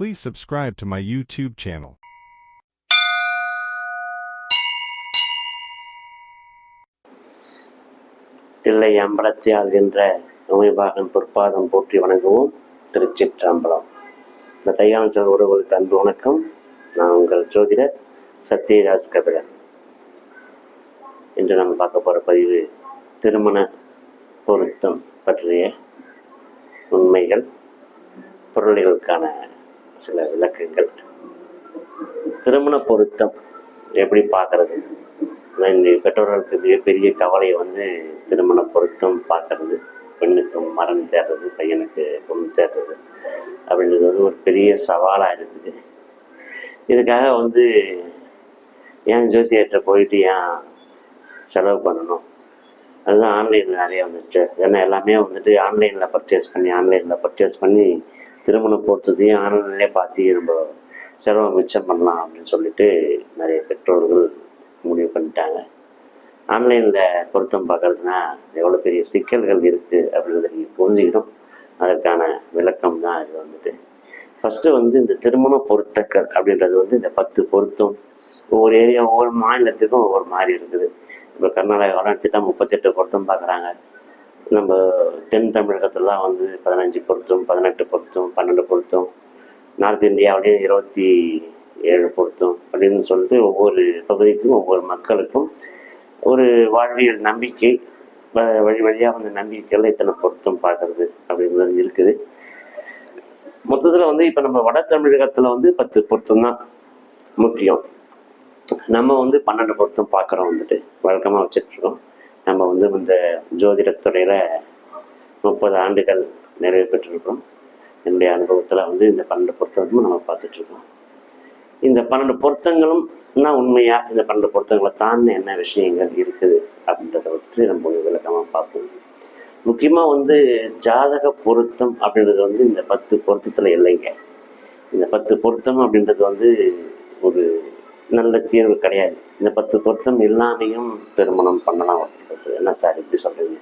Please subscribe to my YouTube channel. Thillai அம்பலத்தியால் என்ற உமைபாகன் பொற்பாதம் போற்றி வணங்குவோம். திருச்சிற்றம்பலம். இந்த தையாளர் உறவுகளுக்கு அன்பு வணக்கம். நான் உங்கள் ஜோதிடர் சத்யராஜ் கபிலன். இன்று நம்ம பார்க்க போகிற பதிவு திருமண பொருத்தம் பற்றிய உண்மைகள் பொருள்களுக்கான சில விளக்கங்கள். திருமண பொருத்தம் எப்படி பார்க்கறது? இந்த பெற்றோர்களுக்கு மிகப்பெரிய கவலையை வந்து திருமண பொருத்தம் பார்க்கறது. பெண்ணுக்கு மரம் தேடுறது பையனுக்கு பொண்ணு தேடுறது அப்படின்றது வந்து ஒரு பெரிய சவாலாக இருக்குது. இதுக்காக வந்து ஏன் ஜோசியர்கிட்ட போயிட்டு ஏன் செலவு பண்ணணும்? அதுதான் ஆன்லைனில் நிறைய வந்துச்சு. ஏன்னா எல்லாமே வந்துட்டு ஆன்லைனில் பர்ச்சேஸ் பண்ணி ஆன்லைனில் பர்ச்சேஸ் பண்ணி திருமண பொருத்தத்தையும் ஆன்லைன்லேயே பார்த்து நம்ம செலவை மிச்சம் பண்ணலாம் அப்படின்னு சொல்லிட்டு நிறைய பெற்றோர்கள் முடிவு பண்ணிட்டாங்க. ஆன்லைனில் பொருத்தம் பார்க்கறதுனா எவ்வளோ பெரிய சிக்கல்கள் இருக்குது அப்படின்றத நீங்கள் புரிஞ்சுக்கணும். அதற்கான விளக்கம் தான் இது வந்துட்டு. ஃபஸ்ட்டு வந்து இந்த திருமண பொருத்தங்கள் அப்படின்றது வந்து இந்த பத்து பொருத்தம் ஒவ்வொரு ஏரியா ஒவ்வொரு மாநிலத்துக்கும் ஒவ்வொரு மாதிரி இருக்குது. இப்போ கர்நாடகாவெலாம் எடுத்துட்டா முப்பத்தெட்டு பொருத்தம் பார்க்குறாங்க. நம்ம தென் தமிழகத்திலாம் வந்து பதினஞ்சு பொருத்தும் பதினெட்டு பொருத்தும் பன்னெண்டு பொருத்தும் நார்த் இந்தியாவிலேயும் இருபத்தி ஏழு பொருத்தம் அப்படின்னு சொல்லிட்டு ஒவ்வொரு பகுதிக்கும் ஒவ்வொரு மக்களுக்கும் ஒரு வாழ்வியல் நம்பிக்கை வ- வழி வழியாக வந்து நம்பிக்கைகள் இத்தனை பொருத்தம் பார்க்கறது அப்படிங்கிறது இருக்குது. மொத்தத்தில் வந்து இப்போ நம்ம வட தமிழகத்தில் வந்து பத்து பொருத்தம் தான் முக்கியம். நம்ம வந்து பன்னெண்டு பொருத்தம் பார்க்குறோம் வந்துட்டு வழக்கமாக வச்சுட்ருக்கோம் நம்ம வந்து இந்த ஜோதிடத்துறையில் முப்பது ஆண்டுகள் நிறைவு பெற்றிருக்கிறோம். என்னுடைய அனுபவத்தில் வந்து இந்த பன்னெண்டு பொருத்தமும் நம்ம பார்த்துட்ருக்கோம் இந்த பன்னெண்டு பொருத்தங்களும் தான் உண்மையாக இந்த பன்னெண்டு பொருத்தங்களை தான் என்ன விஷயங்கள் இருக்குது அப்படின்றத வச்சுட்டு நம்ம விளக்கமாக பார்ப்போம். முக்கியமாக வந்து ஜாதக பொருத்தம் அப்படின்றது வந்து இந்த பத்து பொருத்தத்தில் இல்லைங்க. இந்த பத்து பொருத்தம் அப்படின்றது வந்து ஒரு நல்ல தீர்வு கிடையாது. இந்த பத்து பொருத்தம் இல்லாமையும் திருமணம் பண்ணலாம் ஒருத்தருக்கு என்ன சார் இப்படி சொல்கிறீங்க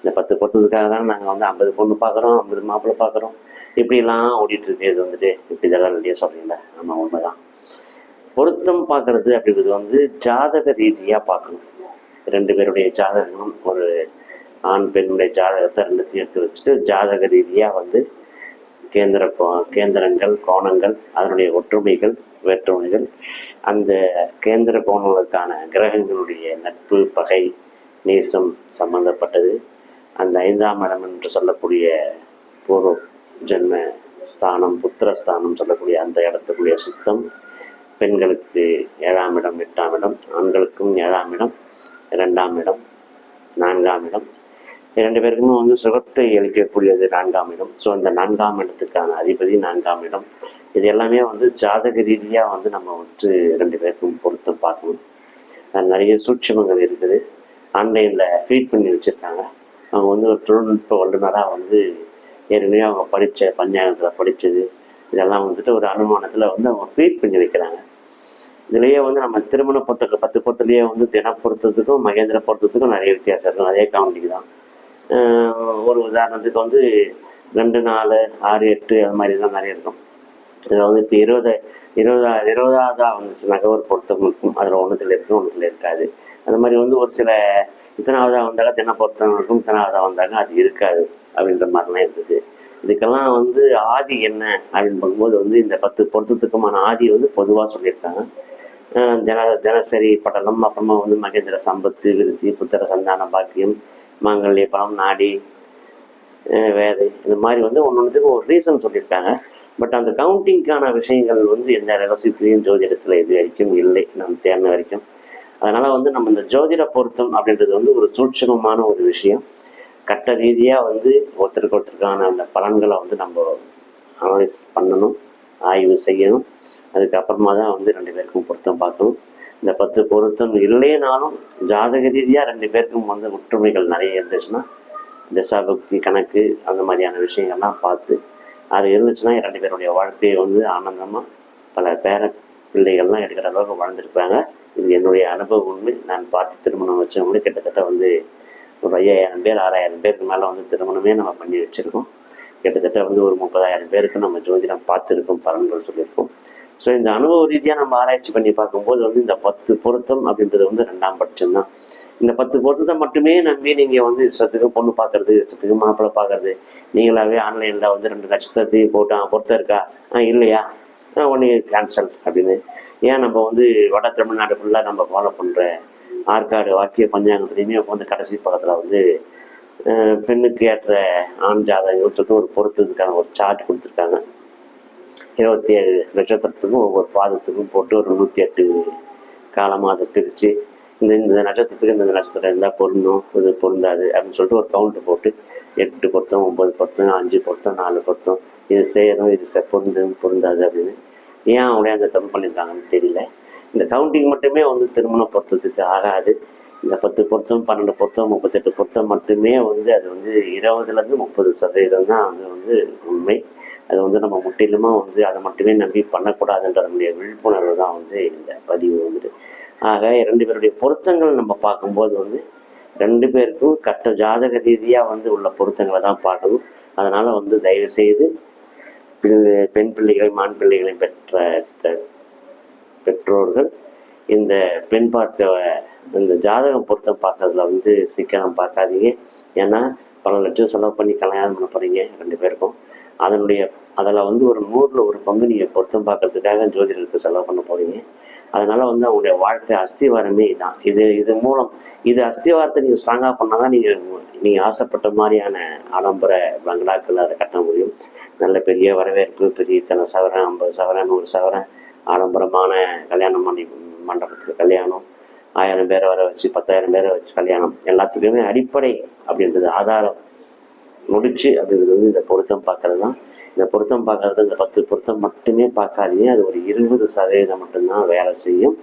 இந்த பத்து பொருத்தத்துக்காக தான் நாங்கள் வந்து ஐம்பது பொண்ணு பார்க்குறோம் ஐம்பது மாப்பிள்ளை பார்க்குறோம் இப்படிலாம் ஓடிட்டு இருக்கு. இது வந்துட்டு இப்படி இதெல்லாம் ரெடியாக சொல்கிறீங்களா ஆமாம் உண்மைதான். பொருத்தம் பார்க்குறது அப்படிங்கிறது வந்து ஜாதக ரீதியாக பார்க்கணும் ரெண்டு பேருடைய ஜாதகங்களும் ஒரு ஆண் பெண்ணுடைய ஜாதகத்தை ரெண்டுத்தையும் எடுத்து வச்சுட்டு ஜாதக ரீதியாக வந்து கேந்திர கோ- கேந்திரங்கள் கோணங்கள் அதனுடைய ஒற்றுமைகள் வேற்றுமைகள். அந்த கேந்திர கோணங்களுக்கான கிரகங்களுடைய நட்பு பகை நேசம் சம்பந்தப்பட்டது. அந்த ஐந்தாம் இடம் என்று சொல்லக்கூடிய பூர்வ ஜென்ம ஸ்தானம் புத்திரஸ்தானம் சொல்லக்கூடிய அந்த இடத்துக்குரிய சுத்தம். பெண்களுக்கு ஏழாம் இடம் எட்டாம் இடம் ஆண்களுக்கும் ஏழாம் இடம் இரண்டாம் இடம் நான்காம் இடம் இரண்டு பேருக்குமே வந்து சுகத்தை அளிக்கக்கூடியது நான்காம் இடம். ஸோ அந்த நான்காம் இடத்துக்கான அதிபதி நான்காம் இடம். இது எல்லாமே வந்து ஜாதக ரீதியாக வந்து நம்ம வந்துட்டு ரெண்டு பேருக்கும் பொருத்தம் பார்க்கணும். நிறைய சூட்சமங்கள் இருக்குது. ஆன்லைனில் ஃபீட் பண்ணி வச்சுருக்காங்க. அவங்க வந்து ஒரு தொழில்நுட்ப வல்லுநராக வந்து ஏற்கனவே அவங்க படித்த பஞ்சாயத்தில் படித்தது இதெல்லாம் வந்துட்டு ஒரு அனுமானத்தில் வந்து அவங்க ஃபீட் பண்ணி வைக்கிறாங்க. இதுலேயே வந்து நம்ம திருமண பொருத்த பத்து பொருத்தத்துலேயே வந்து தின பொருத்தத்துக்கும் மகேந்திர பொருத்தத்துக்கும் நிறைய வித்தியாசம் இருக்கும். அதே கவுண்டிங் தான். ஒரு உதாரணத்துக்கு வந்து ரெண்டு நாலு ஆறு எட்டு அது மாதிரி தான் நிறைய இருக்கும். இதில் வந்து இப்போ இருபது இருபதா இருபதாவதாக வந்துச்சுனாக்கா ஒரு பொருத்தம் இருக்கும். அதில் ஒன்றுத்தில் இருக்கும் ஒன்றுத்தில் இருக்காது. அந்த மாதிரி வந்து ஒரு சில இத்தனாவதாக வந்தாக்க தின பொருத்தம் இருக்கும் இத்தனாவதாக வந்தாங்க அது இருக்காது அப்படின்ற மாதிரிலாம் இருக்குது. இதுக்கெல்லாம் வந்து ஆதி என்ன அப்படின்னு பார்க்கும்போது வந்து இந்த பத்து பொருத்தத்துக்குமான ஆதி வந்து பொதுவாக சொல்லியிருக்காங்க. தின தினசரி படலம் அப்புறமா வந்து மகேந்திர சம்பத்து விருத்தி புத்திர சந்தான பாக்கியம் மாங்கல்ய பழம் நாடி வேதை இந்த மாதிரி வந்து ஒன்னொன்றுத்துக்கு ஒரு ரீசன் சொல்லியிருக்காங்க. பட் அந்த கவுண்டிங்க்கான விஷயங்கள் வந்து எந்த ரகசியத்திலையும் ஜோதிடத்தில் இது வரைக்கும் இல்லை. நம்ம தேர்ந்த வரைக்கும். அதனால் வந்து நம்ம இந்த ஜோதிட பொருத்தம் அப்படின்றது வந்து ஒரு சூட்சமமான ஒரு விஷயம். கட்ட ரீதியாக வந்து ஒருத்தருக்கு ஒருத்தருக்கான அந்த பலன்களை வந்து நம்ம அனலைஸ் பண்ணணும் ஆய்வு செய்யணும். அதுக்கப்புறமா தான் வந்து ரெண்டு பேருக்கும் பொருத்தம் பார்க்கணும். இந்த பத்து பொருத்தம் இல்லைனாலும் ஜாதக ரீதியாக ரெண்டு பேருக்கும் வந்து ஒற்றுமைகள் நிறைய இருந்துச்சுன்னா தசாபக்தி கணக்கு அந்த மாதிரியான விஷயங்கள்லாம் பார்த்து அது இருந்துச்சுன்னா ரெண்டு பேருடைய வாழ்க்கையை வந்து ஆனந்தமாக பல பேர பிள்ளைகள்லாம் எடுக்கிற அளவுக்கு வாழ்ந்துருப்பாங்க. இது என்னுடைய அனுபவம் உண்மை. நான் பார்த்து திருமணம் வச்சவங்களும் கிட்டத்தட்ட வந்து ஒரு ஐயாயிரம் பேர் ஆறாயிரம் பேருக்கு மேலே வந்து திருமணமே நம்ம பண்ணி வச்சுருக்கோம். கிட்டத்தட்ட வந்து ஒரு முப்பதாயிரம் பேருக்கு நம்ம ஜோதிடம் பார்த்துருக்கோம் பலன்கள் சொல்லியிருக்கோம். ஸோ இந்த அனுபவ ரீதியாக நம்ம ஆராய்ச்சி பண்ணி பார்க்கும்போது வந்து இந்த பத்து பொருத்தம் அப்படின்றது வந்து ரெண்டாம் பட்சம் தான் இந்த பத்து பொருத்தத்தை மட்டுமே நம்பி நீங்கள் வந்து இஷ்டத்துக்கு பொண்ணு பார்க்கறது இஷ்டத்துக்கு மாப்பிள்ளை பார்க்கறது நீங்களாவே ஆன்லைனில் வந்து ரெண்டு நட்சத்திரத்தையும் போட்டான் பொருத்தம் இருக்கா? ஆ இல்லையா? ஒன்று கேன்சல் அப்படின்னு. ஏன் நம்ம வந்து வட தமிழ்நாடு ஃபுல்லாக நம்ம ஃபாலோ பண்ணுற ஆற்காடு வாக்கிய பஞ்சாங்கத்துலேயுமே வந்து கடைசி பக்கத்தில் வந்து பெண்ணுக்கு ஏற்ற ஆண் ஜாதகத்துக்கு ஒரு பொருத்தத்துக்கான ஒரு சார்ட் கொடுத்துருக்காங்க. இருபத்தி ஏழு நட்சத்திரத்துக்கும் ஒவ்வொரு பாதத்துக்கும் போட்டு ஒரு நூற்றி எட்டு காலமாக அதை பிரித்து இந்த இந்த நட்சத்திரத்துக்கு இந்த நட்சத்திரம் இருந்தால் பொருந்தும் இது பொருந்தாது அப்படின்னு சொல்லிட்டு ஒரு கவுண்ட் போட்டு எட்டு பொருத்தம் ஒம்பது பொருத்தம் அஞ்சு பொருத்தம் நாலு பொருத்தம் இது செய்கிறோம் இது செ பொருந்தும் பொருந்தாது அப்படின்னு. ஏன் அவங்களே அந்த தப்பு பண்ணியிருக்காங்கன்னு தெரியல. இந்த கவுண்டிங் மட்டுமே வந்து திருமண பொருத்தத்துக்கு ஆகாது. இந்த பத்து பொருத்தம் பன்னெண்டு பொருத்தம் முப்பத்தெட்டு பொருத்தம் மட்டுமே வந்து அது வந்து இருபதுலேருந்து முப்பது சதவீதம் தான் அது வந்து உண்மை. அது வந்து நம்ம முற்றிலுமாக வந்து அதை மட்டுமே நம்பி பண்ணக்கூடாதுன்றதனுடைய விழிப்புணர்வு தான் வந்து இந்த பதிவு வந்துட்டு. ஆக இரண்டு பேருடைய பொருத்தங்கள் நம்ம பார்க்கும்போது வந்து ரெண்டு பேருக்கும் கட்ட ஜாதக ரீதியாக வந்து உள்ள பொருத்தங்களை தான் பார்க்கணும். அதனால் வந்து தயவு செய்து பெண் பிள்ளைகளையும் ஆண் பிள்ளைகளையும் பெற்ற பெற்றோர்கள் இந்த பெண் பார்க்க இந்த ஜாதகம் பொருத்தம் பார்க்கறதுல வந்து சிக்கனம் பார்க்காதீங்க. ஏன்னா பல லட்சம் செலவு பண்ணி கல்யாணம் பண்ண போகிறீங்க ரெண்டு பேருக்கும். அதனுடைய அதில் வந்து ஒரு நூறில் ஒரு பங்கு நீங்கள் பொருத்தம் பார்க்கறதுக்காக ஜோதிடருக்கு செலவு பண்ண போறீங்க. அதனால வந்து அவங்களுடைய வாழ்க்கை அஸ்திவாரமே இதுதான் இது இது மூலம் இது அஸ்திவாரத்தை நீங்கள் ஸ்ட்ராங்காக பண்ணால் தான் நீங்கள் நீங்கள் ஆசைப்பட்ட மாதிரியான ஆடம்பர பங்களாக்கள் அதை கட்ட முடியும். நல்ல பெரிய வரவேற்பு பெரிய இத்தனை சவரன் ஐம்பது சவரன் நூறு சவரன் ஆடம்பரமான கல்யாணம் பண்ணி மண்டபத்தில் கல்யாணம் ஆயிரம் பேரை வர வச்சு பத்தாயிரம் பேரை வச்சு கல்யாணம். எல்லாத்துக்குமே அடிப்படை அப்படின்றது ஆதாரம். முடிச்சு அப்படிங்கிறது வந்து இந்த பொருத்தம் பார்க்கறது தான் இந்த பொருத்தம் பார்க்கறது இந்த பத்து பொருத்தம் மட்டுமே பார்க்காதீங்க. அது ஒரு இருபது சதவீதம் மட்டும்தான் வேலை செய்யும்.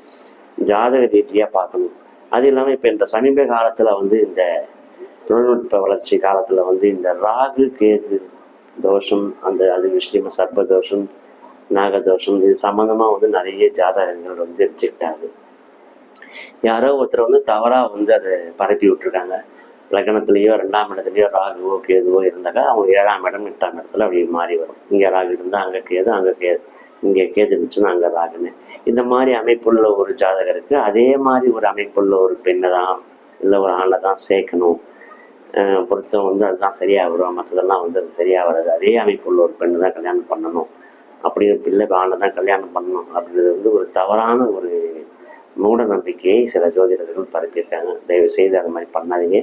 ஜாதக ரீதியாக பார்க்கணும். அது இல்லாமல் இப்போ இந்த சமீப காலத்தில் வந்து இந்த தொழில்நுட்ப வளர்ச்சி காலத்தில் வந்து இந்த ராகு கேது தோஷம் அந்த அது விஷயமா சர்ப்ப தோஷம் நாகதோஷம் இது சம்மந்தமாக வந்து நிறைய ஜாதகங்கள் வந்து ரிஜெக்ட் ஆகுது யாரோ ஒருத்தர் வந்து தவறாக வந்து அதை பரப்பி விட்டுருக்காங்க லக்னத்திலேயோ ரெண்டாம் இடத்துலையோ ராகுவோ கேதுவோ இருந்தாக்கா அவங்க ஏழாம் இடம் எட்டாம் இடத்துல அப்படி மாறி வரும். இங்கே ராகு இருந்தால் அங்கே கேது அங்கே கேது. இங்கே கேது இருந்துச்சுன்னா அங்கே ராகுன்னு. இந்த மாதிரி அமைப்புள்ள ஒரு ஜாதகருக்கு அதே மாதிரி ஒரு அமைப்புள்ள ஒரு பெண்ணை தான் இல்லை ஒரு ஆணை தான் சேர்க்கணும் பொருத்தம் வந்து அதுதான் சரியாக வரும் மற்றதெல்லாம் வந்து அது சரியாக வராது அதே அமைப்புள்ள ஒரு பெண்ணை தான் கல்யாணம் பண்ணணும். அப்படி ஒரு பிள்ளை ஆணை தான் கல்யாணம் பண்ணணும். அப்படின்றது வந்து ஒரு தவறான ஒரு மூட நம்பிக்கையை சில ஜோதிடர்கள் பரப்பியிருக்காங்க. தயவு செய்து அது மாதிரி பண்ணாதீங்க.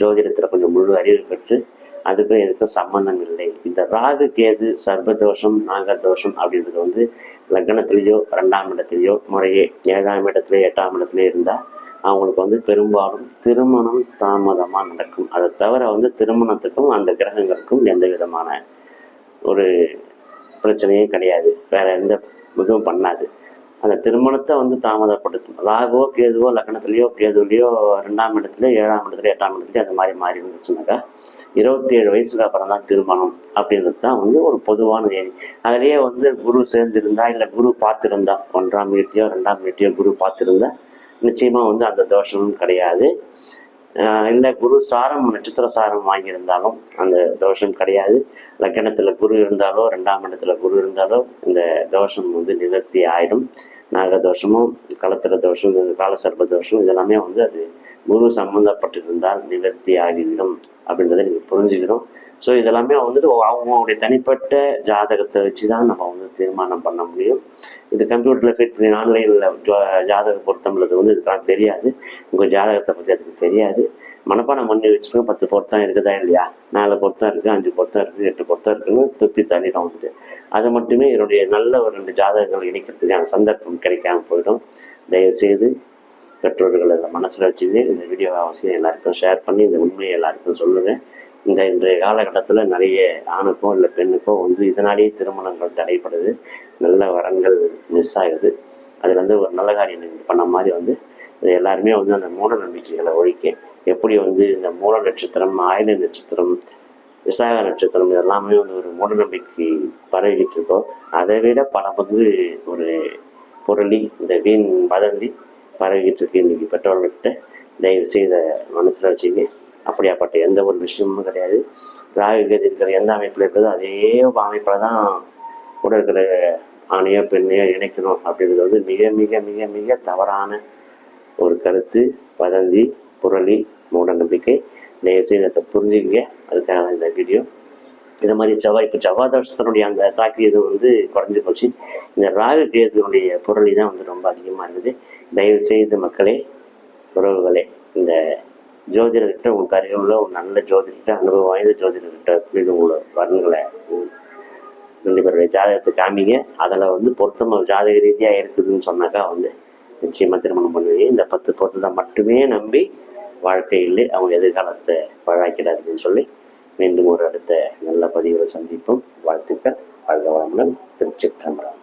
ஜோதிடத்தில் கொஞ்சம் முழு அறிவு பெற்று அதுக்கும் இதுக்கும் சம்பந்தம் இல்லை. இந்த ராகு கேது சர்பதோஷம் நாகதோஷம் அப்படின்றது வந்து லக்னத்திலேயோ ரெண்டாம் இடத்துலையோ முறையே ஏழாம் இடத்துலையோ எட்டாம் இடத்துலையோ இருந்தால் அவங்களுக்கு வந்து பெரும்பாலும் திருமணம் தாமதமாக நடக்கும். அதை தவிர வந்து திருமணத்துக்கும் அந்த கிரகங்களுக்கும் எந்த விதமான ஒரு பிரச்சனையும் கிடையாது. வேற எந்த இதுவும் பண்ணாது. அந்த திருமணத்தை வந்து தாமதப்படுத்தும் ராகுவோ கேதுவோ லக்னத்துலேயோ கேதுலையோ ரெண்டாம் இடத்துல ஏழாம் இடத்துல எட்டாம் இடத்துல அந்த மாதிரி மாறி இருந்துச்சுனாக்கா இருபத்தி ஏழு வயசுக்கு அப்புறம் தான் திருமணம் அப்படின்றது தான் வந்து ஒரு பொதுவான ஏணி அதுலேயே வந்து குரு சேர்ந்திருந்தா இல்லை குரு பார்த்துருந்தா ஒன்றாம் வீட்டையோ ரெண்டாம் வீட்டையோ குரு பார்த்துருந்தா நிச்சயமாக வந்து அந்த தோஷமும் கிடையாது. இல்லை குரு சாரம் நட்சத்திர சாரம் வாங்கியிருந்தாலும் அந்த தோஷம் கிடையாது. லக்கணத்துல குரு இருந்தாலோ ரெண்டாம் இடத்துல குரு இருந்தாலோ இந்த தோஷம் வந்து நிவர்த்தி ஆயிடும். நாகதோஷமும் களத்திர தோஷம் காலசர்ப தோஷம் இதெல்லாமே வந்து அது குரு சம்பந்தப்பட்டிருந்தால் நிவர்த்தி ஆகிவிடும் அப்படின்றத நீங்கள் புரிஞ்சுக்கணும். ஸோ இதெல்லாமே வந்துட்டு அவங்களுடைய தனிப்பட்ட ஜாதகத்தை வச்சு தான் நம்ம வந்து தீர்மானம் பண்ண முடியும். இது கம்ப்யூட்டரில் ஃபிட் பண்ணி ஆன்லைனில் ஜாதக பொருத்தம்ன்றது வந்து இதுக்கெல்லாம் தெரியாது. உங்கள் ஜாதகத்தை பற்றி அதுக்கு தெரியாது. மனப்பாடம் பண்ணி வச்சுருக்கோம் பத்து பொருத்தம் இருக்குதா இல்லையா? நாலு பொருத்தம் இருக்குது அஞ்சு பொருத்தம் இருக்குது எட்டு பொருத்தம் இருக்குன்னு துப்பி தள்ளிடும் வந்துட்டு. அது மட்டுமே என்னுடைய நல்ல ஒரு ரெண்டு ஜாதகங்கள் இணைக்கிறதுக்கான சந்தர்ப்பம் கிடைக்காம போயிடும். தயவுசெய்து பெற்றோர்கள் அதை மனசில் வச்சுட்டு இந்த வீடியோவை அவசியம் எல்லாருக்கும் ஷேர் பண்ணி இந்த உண்மையை எல்லாருக்கும் சொல்லுங்கள் இந்த இன்றைய காலகட்டத்தில் நிறைய ஆணுக்கோ இல்லை பெண்ணுக்கோ வந்து இதனாலேயே திருமணங்கள் தடைப்படுது நல்ல வரன்கள் மிஸ் ஆகுது. அதில் வந்து ஒரு நல்ல காரியம் பண்ண மாதிரி வந்து எல்லாருமே வந்து அந்த மூட நம்பிக்கைகளை ஒழிக்க எப்படி வந்து இந்த மூல நட்சத்திரம் ஆயுத நட்சத்திரம் விசாக நட்சத்திரம் இதெல்லாமே வந்து ஒரு மூட நம்பிக்கை பரவிக்கிட்டு இருக்கோ அதை விட பல பங்கு ஒரு பொருளி இந்த வீண் வதந்தி பரவிக்கிட்டு இருக்கு. இன்னைக்கு பெற்றோர்கள்கிட்ட தயவு செய்த மனசில் வச்சுங்க அப்படியாப்பட்ட எந்த ஒரு விஷயமும் கிடையாது. ராகு இருக்கிற எந்த அமைப்பில் இருக்கிறதோ அதே அமைப்பில் தான் கூட இருக்கிற ஆணையோ பெண்ணையோ இணைக்கணும் அப்படிங்கிறது வந்து மிக மிக மிக மிக தவறான ஒரு கருத்து. வதந்தி புரளி மூட நம்பிக்கை தயவுசெய்து அதை புரிஞ்சுக்கங்க. அதுக்காக இந்த வீடியோ. இந்த மாதிரி செவ்வாய் இப்போ செவ்வாய் தோஷத்தினுடைய அந்த தாக்கியது வந்து குறைஞ்சி போச்சு. இந்த ராகு கேதுனுடைய புரளி தான் வந்து ரொம்ப அதிகமாக இருந்தது தயவு செய்து மக்களே உறவுகளே இந்த ஜோதிடர்கிட்ட உங்களுக்கு அருகில் ஒரு நல்ல ஜோதிடர்கிட்ட அனுபவம் வாய்ந்த ஜோதிடர்கிட்ட மீது உங்களோட வரன்களை ரெண்டு பேருடைய ஜாதகத்தை காமிங்க. அதில் வந்து பொருத்தமாக ஜாதக ரீதியாக இருக்குதுன்னு சொன்னாக்கா வந்து நிச்சயமாக திருமணம் பண்ணுவீங்க. இந்த பத்து பொருத்தத்தை மட்டுமே நம்பி வாழ்க்கையில் அவங்க எதிர்காலத்தை பழாக்கிடாதுன்னு சொல்லி மீண்டும் ஒரு அடுத்த நல்ல பதிவில் சந்திப்போம். வாழ்த்துக்கள். வாழ்க வளமுடன் திருச்சிற்றம்பலம்.